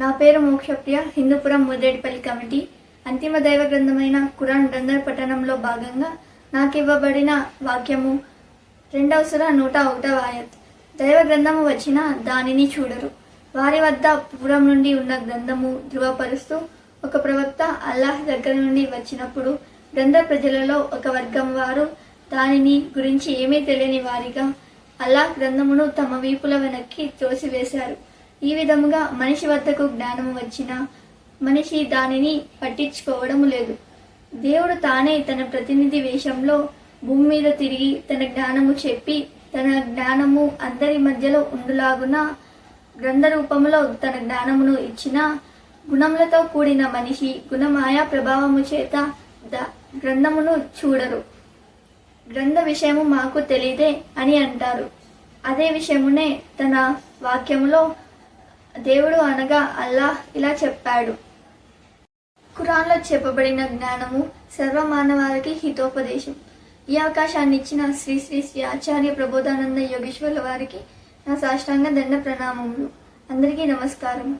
నా పేరు మోక్షప్రియ హిందూపురం ముదేడిపల్లి కమిటీ. అంతిమ దైవ గ్రంథమైన కురాన్ గ్రంథ పఠనంలో భాగంగా నాకు ఇవ్వబడిన వాక్యము రెండవ సుర నూట ఒకటవ ఆయత్. దైవ గ్రంథము వచ్చిన దానిని చూడరు. వారి వద్ద పూర్వం నుండి ఉన్న గ్రంథము ధృవపరుస్తూ ఒక ప్రవక్త అల్లాహ్ దగ్గర నుండి వచ్చినప్పుడు గ్రంథ ప్రజలలో ఒక వర్గం వారు దానిని గురించి ఏమీ తెలియని వారిగా అల్లాహ్ గ్రంథమును తమ వీపుల వెనక్కి తోసివేశారు ఈ విధముగా మనిషి వద్దకు జ్ఞానము వచ్చిన మనిషి దానిని పట్టించుకోవడం లేదు. దేవుడు తానే తన ప్రతినిధి వేషంలో భూమి మీద తిరిగి తన జ్ఞానము చెప్పి తన జ్ఞానము అందరి మధ్యలో ఉండులాగున గ్రంథ రూపంలో తన జ్ఞానమును ఇచ్చిన గుణములతో కూడిన మనిషి గుణమాయా ప్రభావము చేత గ్రంథమును చూడరు. గ్రంథ విషయము మాకు తెలియదే అని అంటారు. అదే విషయమునే తన వాక్యములో దేవుడు అనగా అల్లాహ్ ఇలా చెప్పాడు. ఖురాన్లో చెప్పబడిన జ్ఞానము సర్వమానవారికి హితోపదేశం. ఈ అవకాశాన్ని ఇచ్చిన శ్రీ శ్రీ శ్రీ ఆచార్య ప్రబోధానంద యోగేశ్వర్ల వారికి నా సాష్టాంగ దండ ప్రణామములు. అందరికీ నమస్కారం